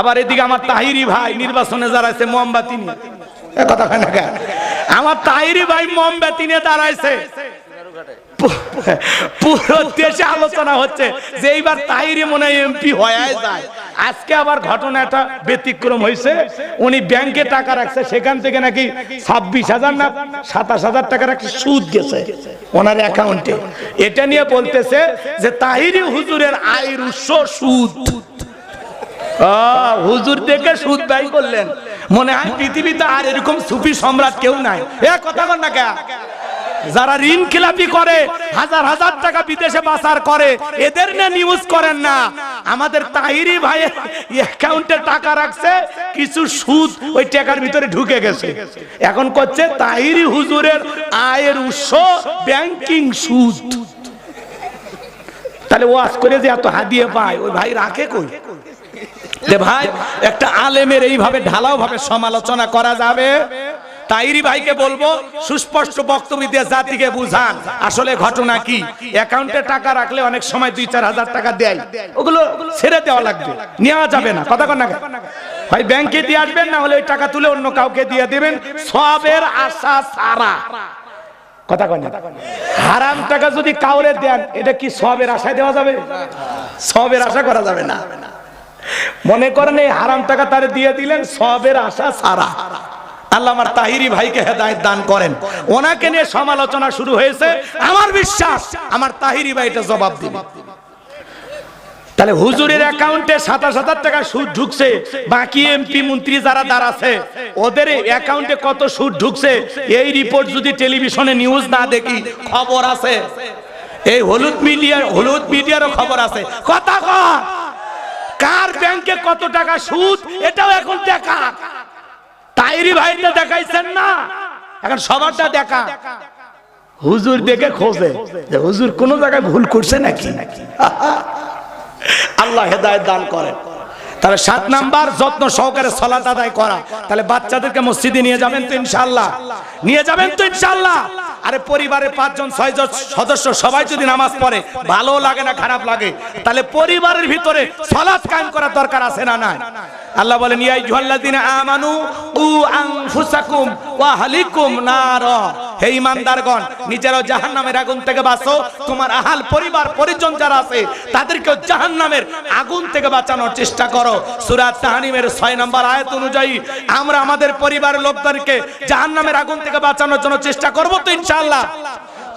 আবার এদিকে আমার তাহিরি ভাই নির্বাচনে দাঁড়াইছে মোমবাতি নিয়ে। কথা হয় না আমার তাহিরি ভাই মোমবাতি নিয়ে দাঁড়াইছে। পুরো দেশে আলোচনা হচ্ছে যে এইবার তাহিরি মনে এমপি হয়ে যায়। আজকে আবার ঘটনাটা ব্যতিক্রম হয়েছে। উনি ব্যাংকে টাকা রাখছে, সেখান থেকে নাকি ছাব্বিশ হাজার না সাতাশ হাজার টাকার একটা সুদ গেছে ওনার অ্যাকাউন্টে এটা নিয়ে বলতেছে যে তাহিরি হুজুরের আয়ের উৎস সুদ। হুজুর দেখে সুদ ব্যয় করলেন। মনে হয় পৃথিবীতে আর এরকম সুফি সম্রাট কেউ নাই। এ কথা কর না কে যারা ঋণ খেলাপি করে, হাজার হাজার টাকা বিদেশে পাচার করে, এদের নিয়ে নিউজ করেন না। আমাদের তাহিরি ভাইয়ের অ্যাকাউন্টে টাকা রাখছে, কিছু সুদ ওই টাকার ভিতরে ঢুকে গেছে। এখন করছে তাহিরি হুজুরের আয়ের উৎস ব্যাংকিং সুদ। তাহলে ওয়াজ করে যে এত হাদিয়ে পায়, ওই ভাই রাখে কই? ভাই, একটা আলেমের এইভাবে ঢালাও ভাবে সমালোচনা করা যাবে? তাইরি ভাইকে বলব, সুস্পষ্ট বক্তব্য দিয়ে জাতিকে বুঝান। আসলে ঘটনা কি? অ্যাকাউন্টে টাকা রাখলে অনেক সময় দুই, চার হাজার টাকা দেয়। ওগুলো ছেড়ে দেওয়া লাগবে। নেওয়া যাবে না। কথা কন না ভাই, ব্যাংকে দিয়ে আসবেন, না হলে ওই টাকা তুলে অন্য কাউকে দিয়ে দিবেন? সবের আশা সারা। কথা কন। হারাম টাকা যদি কাউরে দেন, এটা কি সবের আশায় দেওয়া যাবে? সবের আশা করা যাবে না। মনে করেন এই হারাম টাকা তারে দিয়ে দিলেন, সবের আশা সারা। ওদের অ্যাকাউন্টে কত সুদ ঢুকছে? এই রিপোর্ট যদি টেলিভিশনে নিউজ না দেখি, খবর আছে। এই হলুদ মিডিয়া হলুদ মিডিয়ারও খবর আছে। কথা কর কার ব্যাংকে কত টাকা সুদ, এটাও এখন দেখা। তাইরি ভাইটা দেখাইছেন না? এখন সবারটা দেখা। হুজুর দেখে খোঁজে যে হুজুর কোন জায়গায় ভুল করছে নাকি? আল্লাহ হেদায়েত দান করেন। তাহলে সাত নাম্বার যত্ন সহকারে সলাত আদায় করা। তাহলে বাচ্চাদেরকে মসজিদে নিয়ে যাবেন তো ইনশাআল্লাহ। নিয়ে যাবেন তো ইনশাআল্লাহ। আরে পরিবারে পাঁচজন, ছয়জন সদস্য সবাই যদি নামাজ পড়ে ভালো লাগে না, খারাপ লাগে? তাহলে পরিবারের ভিতরে সলাৎ কায়েম করার দরকার আছে না নাই? আল্লাহ বলেন, ইয়া জুহাল্লাদিন আমানু, উ আনফুসাকুম ওয়া আহলিকুম নার। হে ইমানদারগণ, নিজেরাও জাহান্নামের আগুন থেকে বাঁচো। তোমার আহাল পরিবার, পরিজন যারা আছে তাদেরকে জাহান্নামের আগুন থেকে বাঁচানোর চেষ্টা করো। সূরা তাহানিমের 6 নম্বর আয়াত অনুযায়ী, আমরা আমাদের পরিবারের লোকদেরকে জাহান্নামের আগুন থেকে বাঁচানোর জন্য চেষ্টা করব তো ইনশাআল্লাহ।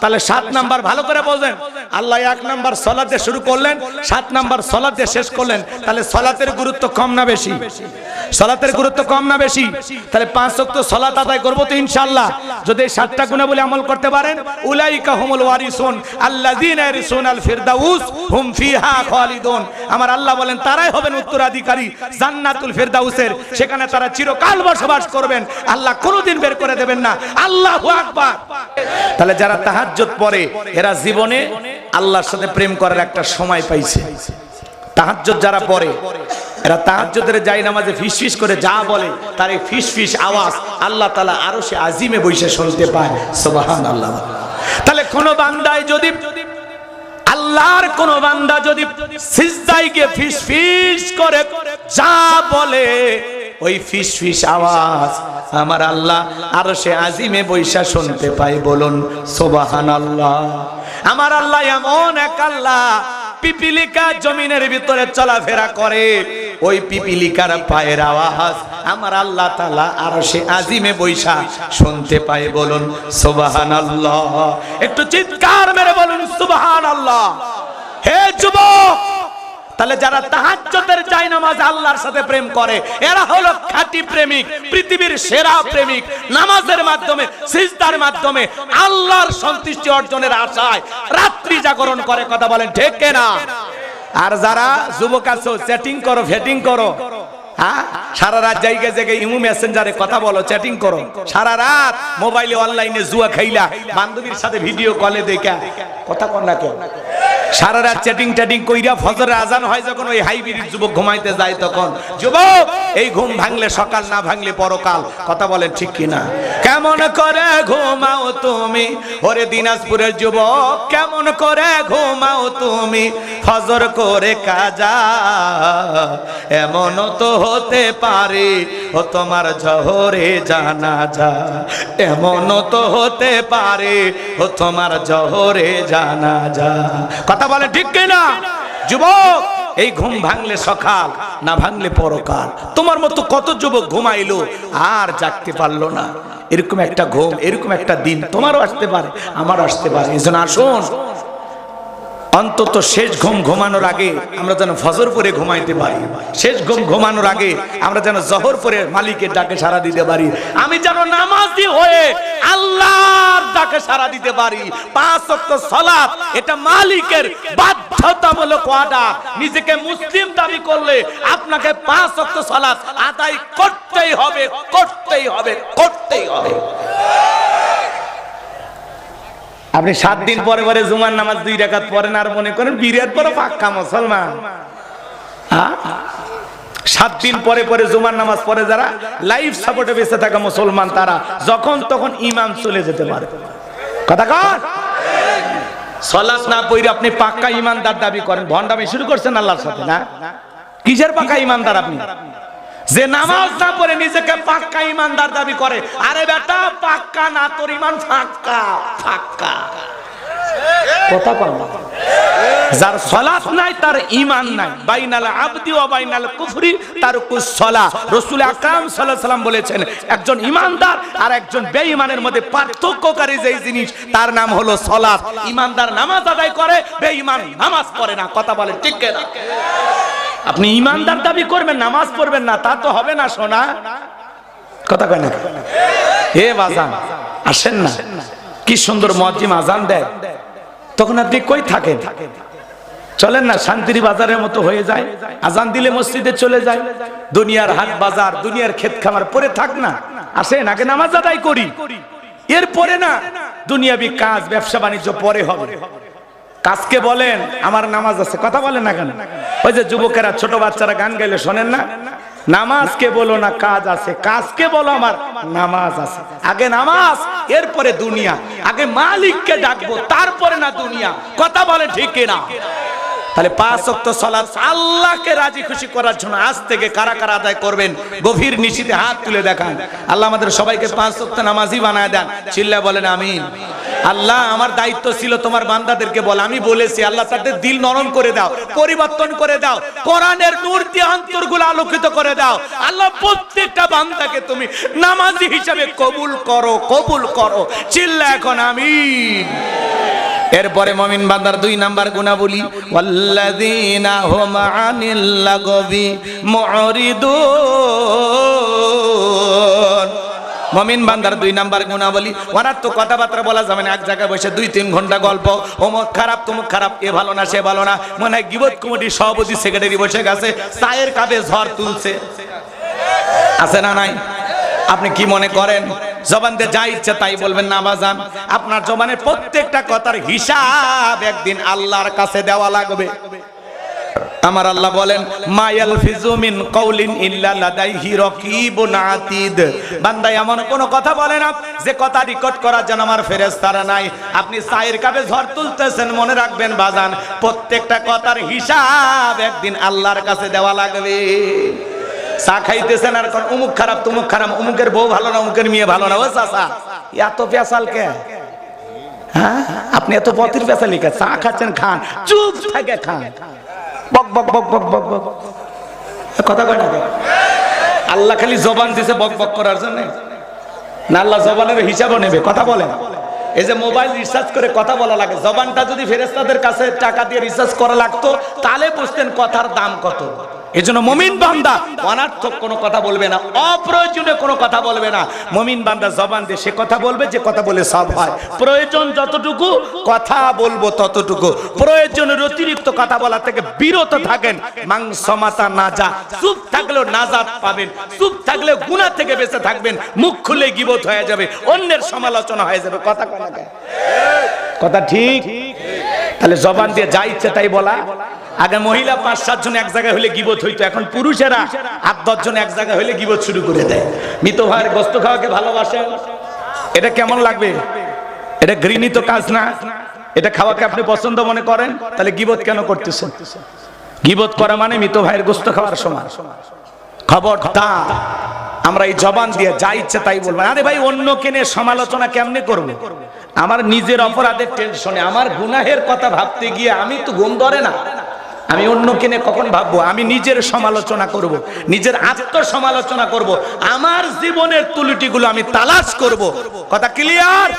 তাহলে সাত নাম্বার ভালো করে বলবেন। আল্লাহ এক নাম্বার সলাতে শুরু করলেন, সাত নাম্বার সলাতে শেষ করলেন। তাহলে সলাতের গুরুত্ব কম না বেশি? সলাতের গুরুত্ব কম না বেশি? তাহলে পাঁচ ওয়াক্ত সলাত আদায় করব তো ইনশাল্লাহ যদি এই সাতটা গুণে বলে আমল করতে পারেন, উলাইকা হুমুল ওয়ারিসুন, আল্লাযীনা ইয়ারিসুন আল ফিরদাউস হুম ফিহা খালিদুন। আমার আল্লাহ বলেন, তারাই হবেন উত্তরাধিকারী জান্নাতুল ফিরদাউসের। সেখানে তারা চিরকাল বসবাস করবেন। আল্লাহ কোনোদিন বের করে দেবেন না। আল্লাহু আকবার। তাহলে যারা তাহাজ্জুদ পড়ে, এরা জীবনে আল্লাহর সাথে প্রেম করার একটা সময় পাইছে। তাহাজ্জুদ যারা পড়ে, এরা তাহাজ্জুদের যাই নামাজে ফিস ফিস করে যা বলে, তার এই ফিস ফিস আওয়াজ আল্লাহ তাআলা আরও সে আজিমে বসে শুনতে পায়। সুবহানাল্লাহ। তাহলে কোন বান্দায় যদি আল্লাহর কোন বান্দা যদি সিজদায় গিয়ে ফিস ফিস করে, যা বলে ওই ফিস ফিস আওয়াজ। আমার আল্লাহ আরও সে আজিমে বৈশা শুনতে পাই বলুন সোবাহান আল্লাহ আমার আল্লাহ এমন এক আল্লাহ, পিপিলিকা জমিনের ভিতরে চলাফেরা করে। ওই পিপিলিকার পায়ের আওয়াজ আমার আল্লাহ তালা আরও সে আজিমে বৈশা শুনতে পায়, বলুন সোবাহান আল্লাহ একটু চিৎকার মেরে বলুন সুবাহান আল্লাহ হে যুবক! তাহলে যারা তাহাজ্জুদের যায় নামাজ আল্লাহর সাথে প্রেম করে, এরা হলো খাঁটি প্রেমিক, পৃথিবীর সেরা প্রেমিক। নামাজের মাধ্যমে, সিজদার মাধ্যমে, আল্লাহর সন্তুষ্টি অর্জনের আশায় রাত্রি জাগরণ করে, কথা বলেন, ঠিক না আর যারা যুবক আছো, চ্যাটিং করো, ফেটিং করো হ্যাঁ? সারা রাত জায়গায় জায়গায় ইমু মেসেঞ্জারে কথা বলো, চ্যাটিং করো। সারা রাত মোবাইলে, অনলাইনে জুয়া খাইলা, বান্ধবীর সাথে ভিডিও কলে দেখা। কথা কন না কেউ সারা রাত চ্যাটিং ট্যাটিং কইরা ফজরের আজান হয় যখন ওই হাইব্রিড যুবক ঘুমাইতে যায় তখন, যুবক, এই ঘুম ভাঙলে সকাল না ভাঙলে পরকাল? কথা বলেন ঠিক কিনা? কেমন করে ঘুমাও তুমি? ওরে দিনাজপুরের যুবক, কেমন করে ঘুমাও তুমি? ফজর করে কাজা এমন তো হতে পারে, ও তোমার জহরে জানা যা এমন তো হতে পারে, ও তোমার জহরে জানা যা কথা বলে, ঠিক কিনা? যুবক, এই ঘুম ভাঙলে সকাল, না ভাঙলে পরকাল। তোমার মতো কত যুবক ঘুমাইলো, আর জাগতে পারল না। এরকম একটা ঘুম, এরকম একটা দিন তোমারও আসতে পারে, আমারও আসতে পারে। এই আসুন অন্তত শেষ ঘুম ঘুমানোর আগে আমরা যেন ফজর পরে ঘুমাইতে পারি। শেষ ঘুম ঘুমানোর আগে আমরা যেন জহর পরে মালিকের ডাকে সারা দিতে পারি। আমি যেন নামাজি হয়ে আল্লাহর ডাকে সারা দিতে পারি। পাঁচ ওয়াক্ত সালাত, এটা মালিকের বাধ্যতামূলক অর্ডার নিজেকে মুসলিম দাবি করলে আপনাকে পাঁচ ওয়াক্ত সালাত আদায় করতেই হবে করতেই হবে করতেই হবে। আপনি সাত দিন পরে পরে জুমার নামাজ দুই রেখাত পড়েন আর মনে করেন বিরাট বড় পাক্কা মুসলমান? সাত দিন পরে পরে জুমার নামাজ পড়ে যারা লাইফ সাপোর্টে বেঁচে থাকা মুসলমান তারা যখন তখন ইমান চলে যেতে পারে। কথা কন? সলাৎ না পড়ে আপনি পাক্কা ইমানদার দাবি করেন। ভন্ডামি শুরু করছেন আল্লাহর সাথে না? কিসের পাক্কা ইমানদার আপনি? যে নামাজ না পড়ে নিজেকে পাক্কা ইমানদার দাবি করে। আরে বেটা, পাক্কা না, তোর ইমান ফাক্কা ফাক্কা কথা তার বাইনাল আবদি ওয়া বাইনাল কুফরি তারকুস সলা রাসূল বলেছেন, একজন ইমানদার আর একজন বেঈমানের মধ্যে পার্থক্যকারী যেই জিনিস, তার নাম হলো সলাৎ। ইমানদার নামাজ আদায় করে, বেঈমান নামাজ পড়ে না। কথা বলে ঠিক আপনি ইমানদার দাবি করবেন, নামাজ পড়বেন না, তা তো হবে না, সোনা। কথা কয় না হে বাজান, আসেন না। কি সুন্দর মজিম আজান দেয়। তখন আপনি কই থাকেন? চলেন না, শান্তির বাজারের মতো হয়ে যায়। আজান দিলে মসজিদে চলে যায়। দুনিয়ার হাট বাজার, দুনিয়ার ক্ষেত খামার, পরে থাক না। আসেন, আগে নামাজ আদায় করি। এরপরে না, দুনিয়াবি কাজ, ব্যবসা বাণিজ্য, পরে হবে। কাজকে বলেন, আমার নামাজ আছে, কথা বলেন না কেন? ওই যে যুবকেরা, ছোট বাচ্চারা গান গাইলে শোনেন না? নামাজকে বলো না, কাজ আছে, কাজকে বলো আমার, নামাজ আছে। আগে নামাজ, এরপরে দুনিয়া। আগে মালিককে ডাকবো, তারপরে না দুনিয়া। কথা বলে ঠিক না তাহলে পাঁচ ওয়াক্ত সালাত আল্লাহকে রাজি খুশি করার জন্য আজ থেকে কারা কারা আদায় করবেন? গভীর নিশিতে হাত তুলে দেখান। আল্লাহ আমাদের সবাইকে পাঁচ ওয়াক্ত নামাজই বানায় দেন। চিল্লা বলেন, আমিন। আল্লাহ, আমার দায়িত্ব ছিল তোমার বান্দাদেরকে বল। আমি বলেছি, আল্লাহ, তাদের দিল নরম করে দাও, পরিবর্তন করে দাও, কোরআনের নূর দিয়ে অন্তরগুলো আলোকিত করে দাও। আল্লাহ, প্রত্যেকটা বান্দাকে তুমি নামাজি হিসাবে কবুল করো কবুল করো। চিল্লা এখন, আমিন। এরপরে মমিন বান্দার দুই নাম্বার গুণা বলি ওয়াল্লাযীনা হুম আনিল লাগবি মুরিদুন। মমিন বান্দার দুই নাম্বার গুণা বলি ওনার তো কথাবার্তা বলা যাবে না, এক জায়গায় বসে দুই, তিন ঘণ্টা গল্প। অমুক খারাপ, তুমুক খারাপ, এ ভালো না, সে ভালো না। মনে হয় গিবত কমিটির সভাপতি, সেক্রেটারি বসে গেছে, চায়ের কাপে ঝড় তুলছে। আছে না নাই? আপনি কি মনে করেন? জবান দিয়ে যা ইচ্ছে তাই বলবেন, না বাজান। আপনার জবানের প্রত্যেকটা কথার হিসাব একদিন আল্লাহর কাছে দেওয়া লাগবে। আমার আল্লাহ বলেন মায়াল ফিজুমিন কৌলিন ইল্লা লাদাইহি রাকিবুন আতিদ। বান্দা এমন কোন কথা বলে না, যে কথা রেকর্ড করার জন্য আমার ফেরেশতারা নাই। আপনি সাইর কাপে ঝড় তুলতেছেন, মনে রাখবেন বাজান, প্রত্যেকটা কথার হিসাব একদিন আল্লাহর কাছে দেওয়া লাগবে। চা খাইতেছেন আর কোন উমুক খারাপ তুমুক খারাপ, উমুকের বউ ভালো না, উমুকের মেয়ে ভালো না, ও চাচা এত পেশাল কে? হ্যাঁ? আপনি এত পথের পেশাল লিখে চা খাচ্ছেন, খান, চুপ থাকে, খান। কথা আল্লাহ খালি জবান দিছে বক বক করার জন্য। না, আল্লাহ জবানের হিসাবও নেবে, কথা বলে এই যে মোবাইল রিচার্জ করে কথা বলা লাগে, জবানটা যদি ফেরেস্তাদের কাছে টাকা দিয়ে রিচার্জ করা লাগতো, তাহলে বুঝতেন কথার দাম কত। এজন্য মমিন বান্দা অনার্থক কোনো কথা বলবে না অপ্রয়োজনীয় কোনো কথা বলবে না। মমিন বান্দা জবান দিয়ে সে কথা বলবে যে কথা বলে সব হয়। প্রয়োজন যতটুকু কথা বলব ততটুকু। প্রয়োজনের অতিরিক্ত কথা বলা থেকে বিরত থাকেন। মাংস মাতা নাজা চুপ থাকলেও নাজাত পাবেন। চুপ থাকলে গুনাহ থেকে বেঁচে থাকবেন। মুখ খুলে গিবত হয়ে যাবে অন্যের সমালোচনা হয়ে যাবে। কথা কয় কথা ঠিক। তাহলে জবান দিয়ে যা ইচ্ছে তাই বলা। আগে মহিলা পাঁচ, সাত জন এক জায়গায় হলে গিবত হইতো, এখন পুরুষেরা আট, দশ জন এক জায়গায় হলে গিবত শুরু করে দেয়। মৃত ভাইয়ের গোস্ত খাওয়াকে ভালোবাসেন। এটা কেমন লাগবে? এটা ঘৃণিত কাজ না? এটা খাওয়াকে আপনি পছন্দ মনে করেন? তাহলে গিবত কেন করতেছেন? গিবত করা মানে মৃত ভাইয়ের গোস্ত খাওয়ার সমান। খবরদার, আমরা এই জবান দিয়ে যা ইচ্ছে তাই বলব আরে ভাই, অন্য কেনে সমালোচনা কেমনে করব? আমার নিজের অপরাধের টেনশনে আমার গুনাহের কথা ভাবতে গিয়ে আমি তো ঘুম ধরে না। আমি অন্য কেনে কখন ভাববো আমি নিজের সমালোচনা করব। নিজের আত্মসমালোচনা করব। আমার জীবনের তুলুটিগুলো আমি তালাশ করব। কথা ক্লিয়ার